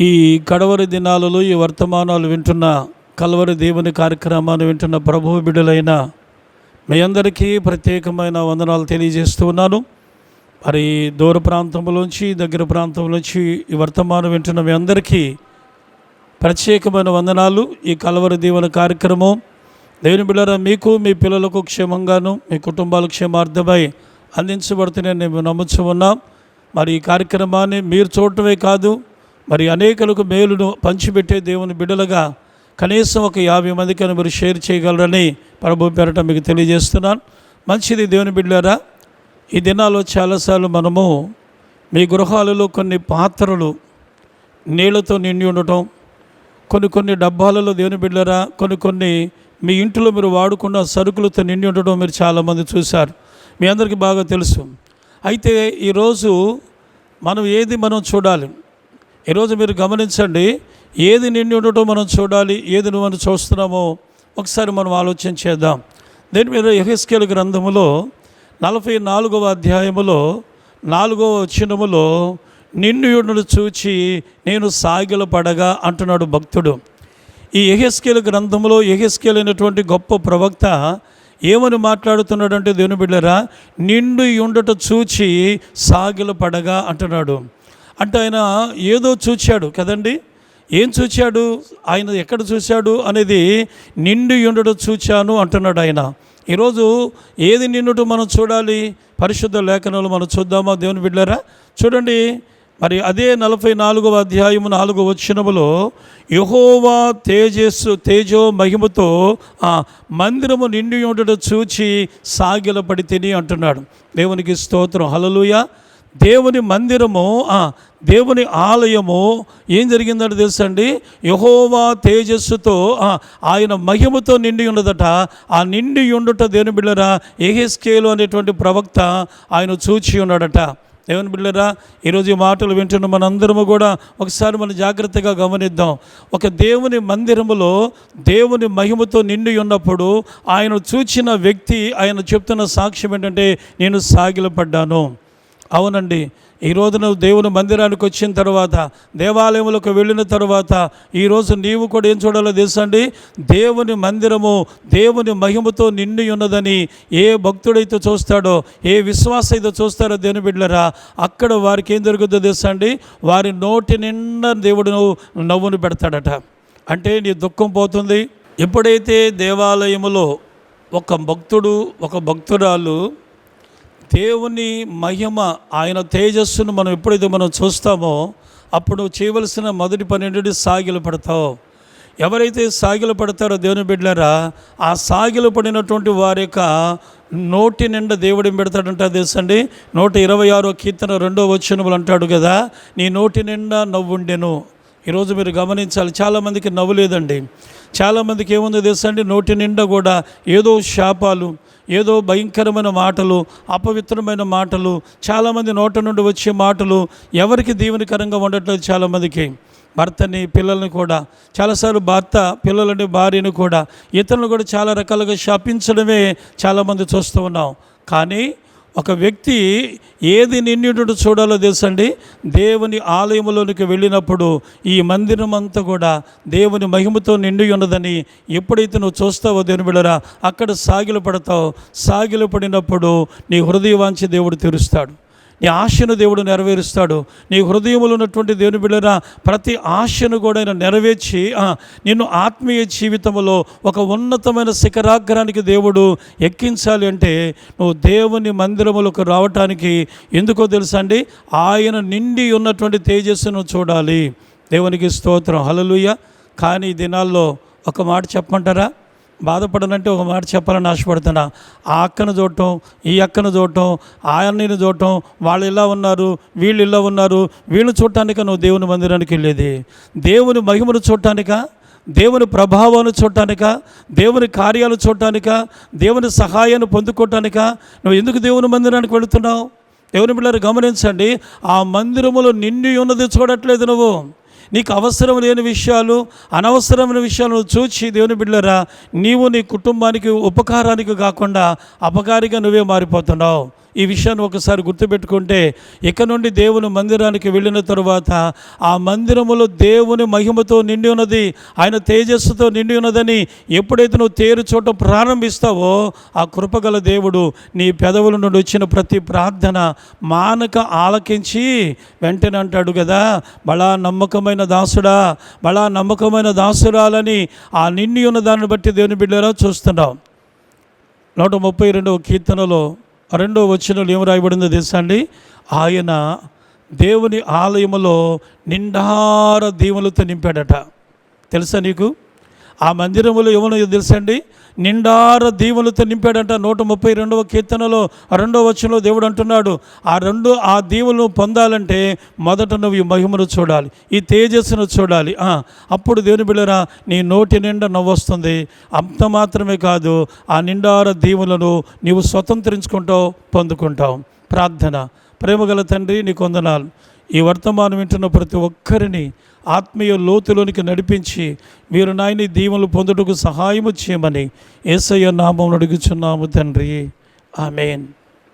ఈ కడవరి దినాలలో ఈ వర్తమానాలు వింటున్న కలవరి దేవుని కార్యక్రమాన్ని వింటున్న ప్రభు బిడ్డలైన మీ అందరికీ ప్రత్యేకమైన వందనాలు తెలియజేస్తూ ఉన్నాను. మరి దూర ప్రాంతంలోంచి దగ్గర ప్రాంతంలోంచి ఈ వర్తమానం వింటున్న మీ అందరికీ ప్రత్యేకమైన వందనాలు. ఈ కలవరి దీవెన కార్యక్రమం దేవుని బిళ్ళరా మీకు మీ పిల్లలకు క్షేమంగాను మీ కుటుంబాలు క్షేమార్థమై అందించబడుతున్నాయని మేము నమ్ముచు ఉన్నాం. మరి ఈ కార్యక్రమాన్ని మీరు చూడటమే కాదు మరి అనేకులకు మేలును పంచిపెట్టే దేవుని బిడ్డలుగా కనీసం ఒక యాభై మందికైనా మీరు షేర్ చేయగలరని ప్రభు పేరట మీకు తెలియజేస్తున్నాను. మంచిది దేవుని బిడ్డారా ఈ దినాల్లో చాలాసార్లు మనము మీ గృహాలలో కొన్ని పాత్రలు నీళ్ళతో నిండి ఉండటం కొన్ని కొన్ని డబ్బాలలో దేవుని బిడ్డరా కొన్ని కొన్ని మీ ఇంట్లో మీరు వాడుకున్న సరుకులతో నిండి ఉండటం మీరు చాలామంది చూశారు. మీ అందరికీ బాగా తెలుసు. అయితే ఈరోజు మనం ఏది మనం చూడాలి? ఈరోజు మీరు గమనించండి ఏది నిండి ఉండటం మనం చూడాలి ఏది మనం చూస్తున్నామో ఒకసారి మనం ఆలోచన చేద్దాం. దీని మీద యహెస్కేల్ గ్రంథములో నలభై నాలుగవ అధ్యాయములో నాలుగవ వచనములో నిన్నుయుడును చూచి నేను సాగిల పడగా అంటున్నాడు భక్తుడు. ఈ ఎహెస్కేల్ గ్రంథంలో ఎహెస్కేల్ అయినటువంటి గొప్ప ప్రవక్త ఏమని మాట్లాడుతున్నాడంటే దేవుని బిడ్డరా నిండు ఉండట చూచి సాగిల పడగా అంటున్నాడు. అంటే ఆయన ఏదో చూచాడు కదండి? ఏం చూచాడు? ఆయన ఎక్కడ చూశాడు అనేది నిండు ఉండడం చూచాను అంటున్నాడు ఆయన. ఈరోజు ఏది నిండుట మనం చూడాలి? పరిశుద్ధ లేఖనాలు మనం చూద్దామా దేవుని బిడ్డారా చూడండి మరి అదే నలభై నాలుగవ అధ్యాయము నాలుగవ వచ్చినములో యహోవా తేజస్సు తేజో మహిమతో ఆ మందిరము నిండి ఉండడం చూచి సాగిలపడి తిని అంటున్నాడు. దేవునికి స్తోత్రం. హలలుయ దేవుని మందిరము దేవుని ఆలయము ఏం జరిగిందంటే తెలుసండి? యహోవా తేజస్సుతో ఆయన మహిమతో నిండి ఉండదట ఆ నిండి ఉండుట దేవుని బిళ్ళరా ఏహెస్కేలు అనేటువంటి ప్రవక్త ఆయన చూచి ఉన్నాడట. దేవుని బిళ్ళరా ఈరోజు ఈ మాటలు వింటున్న మనందరము కూడా ఒకసారి మనం జాగ్రత్తగా గమనిద్దాం. ఒక దేవుని మందిరములో దేవుని మహిమతో నిండి ఉన్నప్పుడు ఆయన చూచిన వ్యక్తి ఆయన చెప్తున్న సాక్ష్యం ఏంటంటే నేను సాగిలపడ్డాను. అవునండి. ఈ నువ్వు దేవుని మందిరానికి వచ్చిన తర్వాత దేవాలయములకు వెళ్ళిన తర్వాత ఈరోజు నీవు కూడా ఏం చూడాలో తెలుసండి దేవుని మందిరము దేవుని మహిమతో నిండి ఉన్నదని ఏ భక్తుడైతే చూస్తాడో ఏ విశ్వాస అయితే చూస్తారో దేని బిడ్డరా అక్కడ వారికి ఏం జరుగుతుందో తెలుసండి వారి నోటి నిండా దేవుడు నవ్వును పెడతాడట. అంటే నీ దుఃఖం పోతుంది. ఎప్పుడైతే దేవాలయములో ఒక భక్తుడు ఒక భక్తురాలు దేవుని మహిమ ఆయన తేజస్సును మనం ఎప్పుడైతే మనం చూస్తామో అప్పుడు చేయవలసిన మొదటి పని ఏంటంటే సాగిలు పడతావు. ఎవరైతే సాగిలు పడతారో దేవుని బిడ్డలారా ఆ సాగిలు పడినటువంటి వారి యొక్క నోటి నిండా దేవుడిని పెడతాడంట తెలుసండి? నూట ఇరవై ఆరో కీర్తన రెండో వచ్చినములు అంటాడు కదా నీ నోటి నిండా నవ్వుండెను. ఈరోజు మీరు గమనించాలి చాలామందికి నవ్వు లేదండి. చాలామందికి ఏముందో తెలుసండి నోటి నిండా కూడా ఏదో శాపాలు ఏదో భయంకరమైన మాటలు అపవిత్రమైన మాటలు చాలామంది నోట నుండి వచ్చే మాటలు ఎవరికి దీవెనకరంగా ఉండట్లేదు చాలామందికి. భర్తని పిల్లల్ని కూడా చాలాసార్లు భర్త పిల్లలని భార్యను కూడా ఇతరులను కూడా చాలా రకాలుగా శాపించడమే చాలామంది చూస్తూ ఉన్నాం. కానీ ఒక వ్యక్తి ఏది నిన్నుడు చూడాలో తెలుసండి? దేవుని ఆలయంలోనికి వెళ్ళినప్పుడు ఈ మందిరం అంతా కూడా దేవుని మహిమతో నిండి ఉన్నదని ఎప్పుడైతే నువ్వు చూస్తావో దేవుని బిడరా అక్కడ సాగిలు పడతావు సాగిలు పడినప్పుడు నీ హృదయవాంచి దేవుడు తెరుస్తాడు. నీ ఆశను దేవుడు నెరవేరుస్తాడు. నీ హృదయంలో ఉన్నటువంటి దేవుని బిడ్డన ప్రతి ఆశను కూడా ఆయన నెరవేర్చి నిన్ను ఆత్మీయ జీవితంలో ఒక ఉన్నతమైన శిఖరాగ్రానికి దేవుడు ఎక్కించాలి అంటే నువ్వు దేవుని మందిరములకు రావటానికి ఎందుకో తెలుసా అండి? ఆయన నిండి ఉన్నటువంటి తేజస్సును చూడాలి. దేవునికి స్తోత్రం. హలలుయ కానీ ఈ దినాల్లో ఒక మాట చెప్పమంటారా? బాధపడనంటే ఒక మాట చెప్పాలని ఆశపడుతున్నా. ఆ అక్కను చూడటం ఈ అక్కను చూడటం ఆ చూడటం వాళ్ళు ఇలా ఉన్నారు వీళ్ళు ఇలా ఉన్నారు వీళ్ళు చూడటానిక నువ్వు దేవుని మందిరానికి వెళ్ళేది. దేవుని మహిమను చూడటానికా దేవుని ప్రభావాన్ని చూడటానిక దేవుని కార్యాలు చూడటానిక దేవుని సహాయాన్ని పొందుకోవటానిక నువ్వు ఎందుకు దేవుని మందిరానికి వెళుతున్నావు? దేవుని పిల్లలు గమనించండి ఆ మందిరములో నిండి ఉన్నది చూడట్లేదు నువ్వు. నీకు అవసరం లేని విషయాలు అనవసరమైన విషయాలు చూచి దేవుని బిడ్డరా నీవు నీ కుటుంబానికి ఉపకారానికి కాకుండా అపకారిగా నువ్వే మారిపోతున్నావు. ఈ విషయాన్ని ఒకసారి గుర్తుపెట్టుకుంటే ఇక నుండి దేవుని మందిరానికి వెళ్ళిన తరువాత ఆ మందిరములో దేవుని మహిమతో నిండి ఉన్నది ఆయన తేజస్సుతో నిండి ఉన్నదని ఎప్పుడైతే నువ్వు తేరు చూడటం ప్రారంభిస్తావో ఆ కృపగల దేవుడు నీ పెదవుల నుండి వచ్చిన ప్రతి ప్రార్థన మానక ఆలకించి వెంటనే అంటాడు కదా బలా నమ్మకమైన దాసుడా బలా నమ్మకమైన దాసురాలని ఆ నిండి ఉన్న దాన్ని బట్టి దేవుని బిడ్డరా చూస్తున్నాం. నూట ముప్పై రెండవ కీర్తనలో రెండో వచనంలో ఏం రాయబడిందో తెలుసా అండి? ఆయన దేవుని ఆలయములో నిండార దీవులతో నింపాడట. తెలుసా నీకు? ఆ మందిరములో ఏమో తెలుసా అండి నిండార దీవులతో నింపాడంట నూట ముప్పై రెండవ కీర్తనలో రెండవ వచనంలో దేవుడు అంటున్నాడు ఆ రెండు ఆ దీవులను పొందాలంటే మొదట నువ్వు ఈ మహిమను చూడాలి ఈ తేజస్సును చూడాలి. అప్పుడు దేవుని బిళ్ళరా నీ నోటి నిండా నవ్వొస్తుంది అంత మాత్రమే కాదు ఆ నిండార దీవులను నీవు స్వతంత్రించుకుంటావు పొందుకుంటావు. ప్రార్థన. ప్రేమగల తండ్రి నీకు వందనాలు. ఈ వర్తమానం వింటున్న ప్రతి ఒక్కరిని ఆత్మీయ లోతులోనికి నడిపించి మీరు నాయని దీవులు పొందుటకు సహాయము చేయమని ఏసయ్య నామం అడుగుచున్నాము తండ్రి. ఆమెన్.